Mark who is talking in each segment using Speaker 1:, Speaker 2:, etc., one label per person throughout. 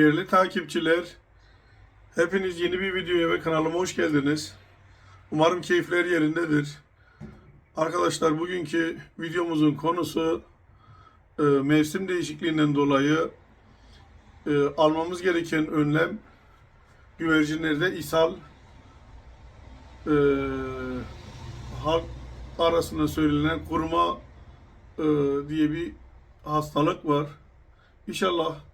Speaker 1: Değerli takipçiler, hepiniz yeni bir videoya ve kanalıma hoş geldiniz. Umarım keyifler yerindedir. Arkadaşlar bugünkü videomuzun konusu e, mevsim değişikliğinden dolayı e, almamız gereken önlem güvercinlerde ishal e, halk arasında söylenen kurma e, diye bir hastalık var. İnşallah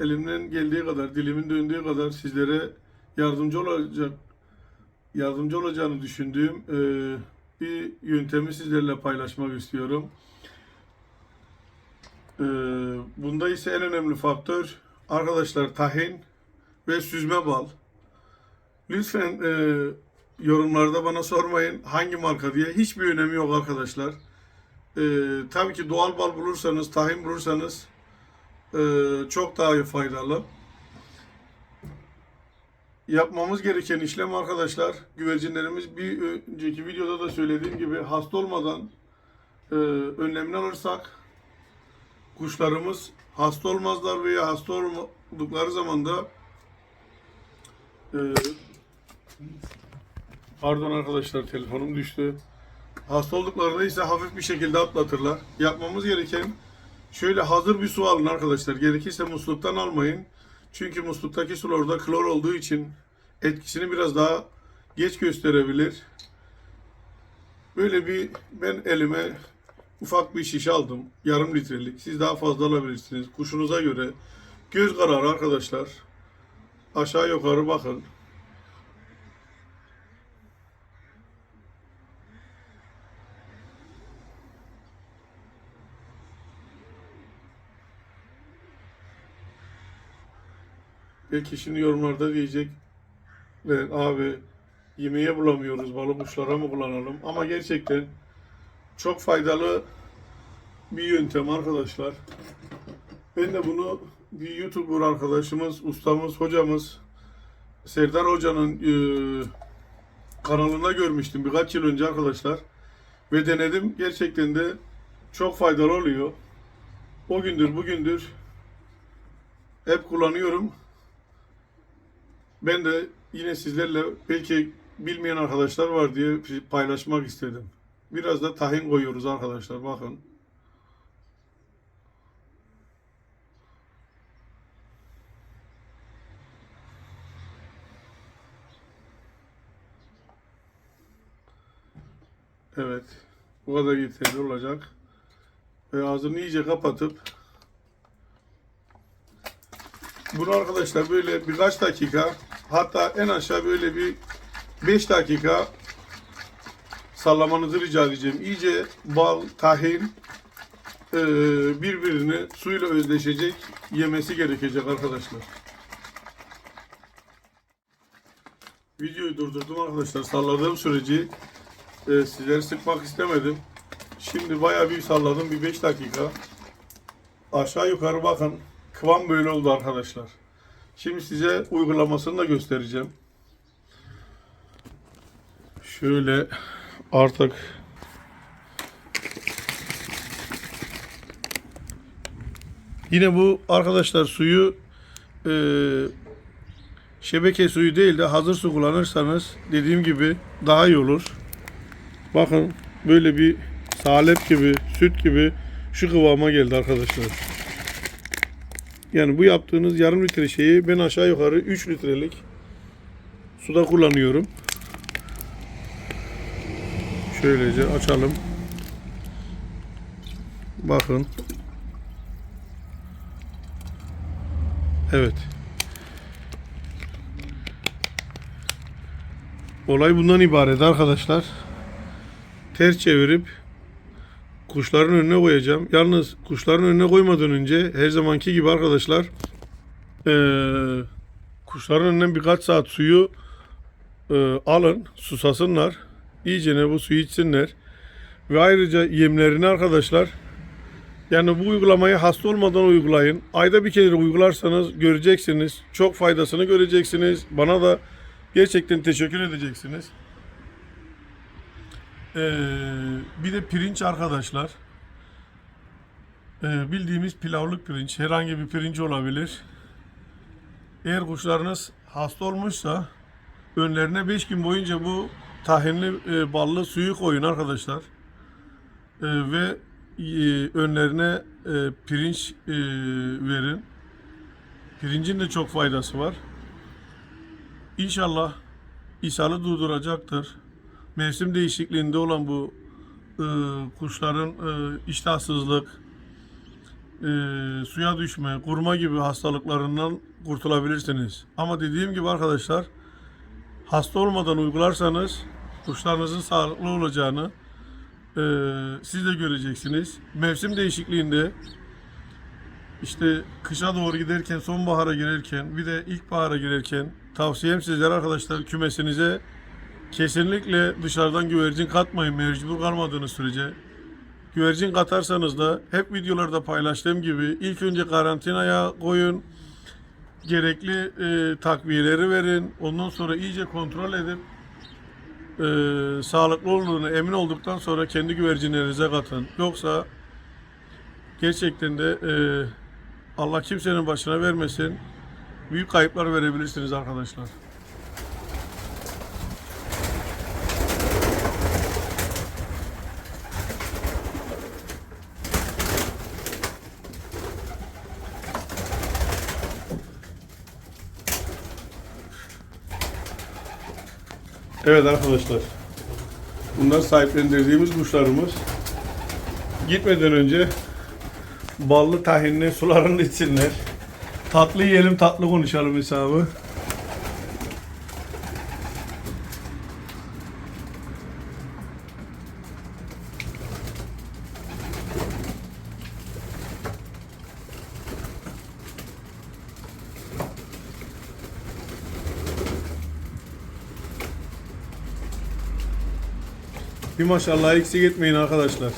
Speaker 1: elimden geldiği kadar, dilimin döndüğü kadar sizlere yardımcı olacak, yardımcı olacağını düşündüğüm e, bir yöntemi sizlerle paylaşmak istiyorum. E, bunda ise en önemli faktör arkadaşlar tahin ve süzme bal. Lütfen e, yorumlarda bana sormayın hangi marka diye. Hiçbir önemi yok arkadaşlar. E, tabii ki doğal bal bulursanız, tahin bulursanız çok daha faydalı. Yapmamız gereken işlem arkadaşlar, güvercinlerimiz bir önceki videoda da söylediğim gibi hasta olmadan e, önlemini alırsak kuşlarımız hasta olmazlar veya hasta oldukları zaman da e, pardon arkadaşlar telefonum düştü. Hasta olduklarında ise hafif bir şekilde atlatırlar. Yapmamız gereken şöyle hazır bir su alın arkadaşlar. Gerekirse musluktan almayın. Çünkü musluktaki sularda klor olduğu için etkisini biraz daha geç gösterebilir. Böyle bir ben elime ufak bir şişe aldım. Yarım litrelik. Siz daha fazla alabilirsiniz. Kuşunuza göre. Göz kararı arkadaşlar. Aşağı yukarı bakın. Belki şimdi yorumlarda diyecek ve abi yemeğe bulamıyoruz balık kuşlara mı kullanalım ama gerçekten çok faydalı bir yöntem arkadaşlar. Ben de bunu bir YouTuber arkadaşımız, ustamız, hocamız Serdar Hoca'nın e, kanalında görmüştüm birkaç yıl önce arkadaşlar. Ve denedim. Gerçekten de çok faydalı oluyor. O gündür bugündür hep kullanıyorum. Ben de yine sizlerle belki bilmeyen arkadaşlar var diye paylaşmak istedim. Biraz da tahin koyuyoruz arkadaşlar bakın. Evet. Bu kadar yeterli olacak. Ve ağzını iyice kapatıp bunu arkadaşlar böyle birkaç dakika hatta en aşağı böyle bir 5 dakika sallamanızı rica edeceğim. İyice bal, tahin e, birbirini suyla özdeşecek yemesi gerekecek arkadaşlar. Videoyu durdurdum arkadaşlar. Salladığım süreci e, sizleri sıkmak istemedim. Şimdi bayağı bir salladım. Bir 5 dakika. Aşağı yukarı bakın. Kıvam böyle oldu arkadaşlar. Şimdi size uygulamasını da göstereceğim. Şöyle artık Yine bu arkadaşlar suyu e, şebeke suyu değil de hazır su kullanırsanız dediğim gibi daha iyi olur. Bakın böyle bir salep gibi, süt gibi şu kıvama geldi arkadaşlar. Yani bu yaptığınız yarım litre şeyi ben aşağı yukarı 3 litrelik suda kullanıyorum. Şöylece açalım. Bakın. Evet. Olay bundan ibaret arkadaşlar. Ters çevirip kuşların önüne koyacağım. Yalnız kuşların önüne koymadan önce her zamanki gibi arkadaşlar eee, kuşların önünden birkaç saat suyu eee, alın, susasınlar. İyice ne bu suyu içsinler. Ve ayrıca yemlerini arkadaşlar yani bu uygulamayı hasta olmadan uygulayın. Ayda bir kere uygularsanız göreceksiniz. Çok faydasını göreceksiniz. Bana da gerçekten teşekkür edeceksiniz. Ee, bir de pirinç arkadaşlar. Ee, bildiğimiz pilavlık pirinç. Herhangi bir pirinç olabilir. Eğer kuşlarınız hasta olmuşsa önlerine 5 gün boyunca bu tahinli e, ballı suyu koyun arkadaşlar. E, ve e, önlerine e, pirinç e, verin. Pirincin de çok faydası var. İnşallah ishalı durduracaktır. Mevsim değişikliğinde olan bu e, kuşların e, iştahsızlık, e, suya düşme, kurma gibi hastalıklarından kurtulabilirsiniz. Ama dediğim gibi arkadaşlar hasta olmadan uygularsanız kuşlarınızın sağlıklı olacağını e, siz de göreceksiniz. Mevsim değişikliğinde işte kışa doğru giderken, sonbahara girerken, bir de ilkbahara girerken tavsiyem sizlere arkadaşlar kümesinize kesinlikle dışarıdan güvercin katmayın mecbur kalmadığınız sürece. Güvercin katarsanız da hep videolarda paylaştığım gibi ilk önce karantinaya koyun. Gerekli e, takviyeleri verin. Ondan sonra iyice kontrol edip e, sağlıklı olduğunu emin olduktan sonra kendi güvercinlerinize katın. Yoksa gerçekten de e, Allah kimsenin başına vermesin. Büyük kayıplar verebilirsiniz arkadaşlar. Evet arkadaşlar. Bunlar sahiplendirdiğimiz kuşlarımız. Gitmeden önce ballı tahinli sularını içsinler. Tatlı yiyelim tatlı konuşalım hesabı. Bir maşallah eksik etmeyin arkadaşlar.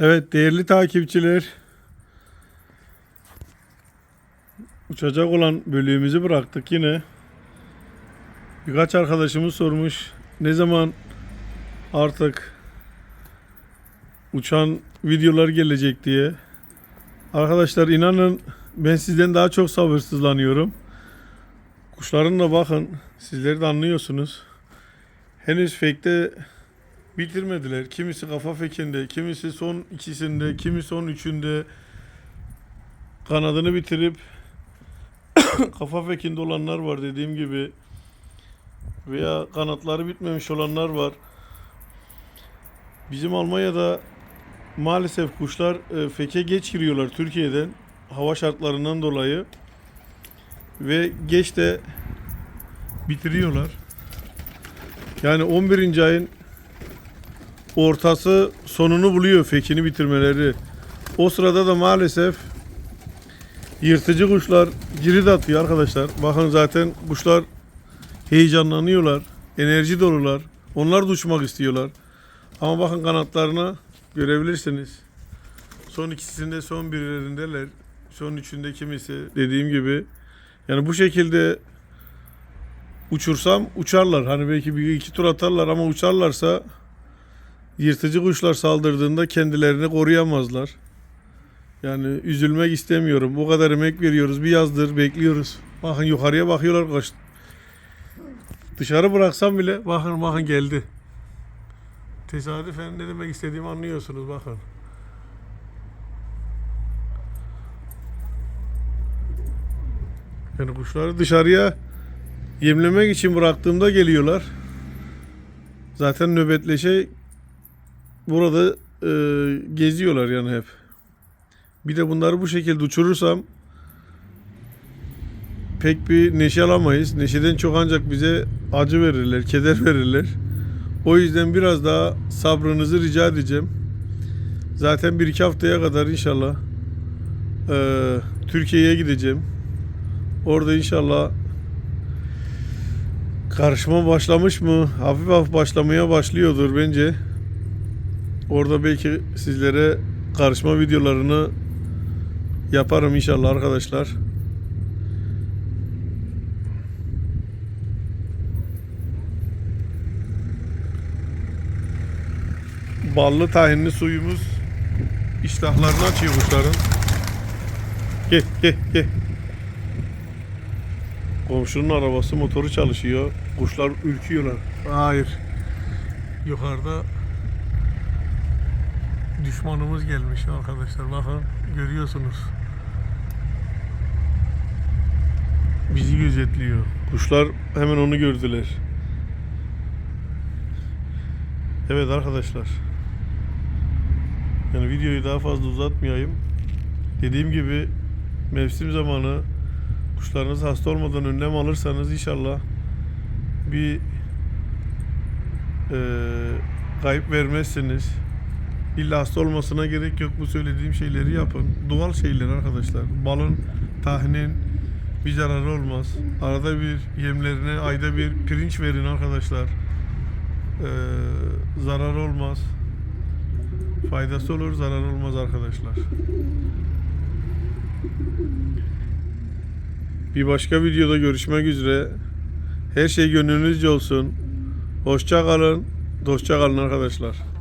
Speaker 1: Evet değerli takipçiler. Uçacak olan bölüğümüzü bıraktık yine. Birkaç arkadaşımız sormuş. Ne zaman artık uçan videolar gelecek diye. Arkadaşlar inanın ben sizden daha çok sabırsızlanıyorum. Kuşların da bakın sizleri de anlıyorsunuz. Henüz fake'te bitirmediler. Kimisi kafa fekinde, kimisi son ikisinde, kimi son üçünde kanadını bitirip kafa fekinde olanlar var dediğim gibi veya kanatları bitmemiş olanlar var. Bizim Almanya'da maalesef kuşlar e, feke geç giriyorlar Türkiye'den hava şartlarından dolayı ve geç de bitiriyorlar. Yani 11. ayın ortası sonunu buluyor fekini bitirmeleri. O sırada da maalesef yırtıcı kuşlar cirit atıyor arkadaşlar. Bakın zaten kuşlar heyecanlanıyorlar. Enerji dolular. Onlar da uçmak istiyorlar. Ama bakın kanatlarına görebilirsiniz. Son ikisinde son birilerindeler. Son üçünde kimisi dediğim gibi. Yani bu şekilde uçursam uçarlar. Hani belki bir iki tur atarlar ama uçarlarsa yırtıcı kuşlar saldırdığında kendilerini koruyamazlar. Yani üzülmek istemiyorum. Bu kadar emek veriyoruz. Bir yazdır bekliyoruz. Bakın yukarıya bakıyorlar kaç. Dışarı bıraksam bile bakın bakın geldi. Tesadüfen ne demek istediğimi anlıyorsunuz bakın. Yani kuşları dışarıya yemlemek için bıraktığımda geliyorlar. Zaten nöbetleşe burada e, geziyorlar yani hep. Bir de bunları bu şekilde uçurursam pek bir neşe alamayız. Neşeden çok ancak bize acı verirler, keder verirler. O yüzden biraz daha sabrınızı rica edeceğim. Zaten bir iki haftaya kadar inşallah eee, Türkiye'ye gideceğim. Orada inşallah karışma başlamış mı? Hafif hafif başlamaya başlıyordur bence. Orada belki sizlere karışma videolarını yaparım inşallah arkadaşlar. Ballı tahinli suyumuz iştahlarını açıyor kuşların. Gel gel gel. Komşunun arabası motoru çalışıyor. Kuşlar ürküyorlar. Hayır. Yukarıda düşmanımız gelmiş arkadaşlar. Bakın görüyorsunuz. Bizi gözetliyor. Kuşlar hemen onu gördüler. Evet arkadaşlar. Yani videoyu daha fazla uzatmayayım. Dediğim gibi mevsim zamanı kuşlarınız hasta olmadan önlem alırsanız inşallah bir eee kayıp vermezsiniz. İlla hasta olmasına gerek yok. Bu söylediğim şeyleri yapın. Doğal şeyler arkadaşlar. Balın, tahnin bir zararı olmaz. Arada bir yemlerine ayda bir pirinç verin arkadaşlar. Eee zarar olmaz. Faydası olur, zarar olmaz arkadaşlar. Bir başka videoda görüşmek üzere. Her şey gönlünüzce olsun. Hoşça kalın. Dostça kalın arkadaşlar.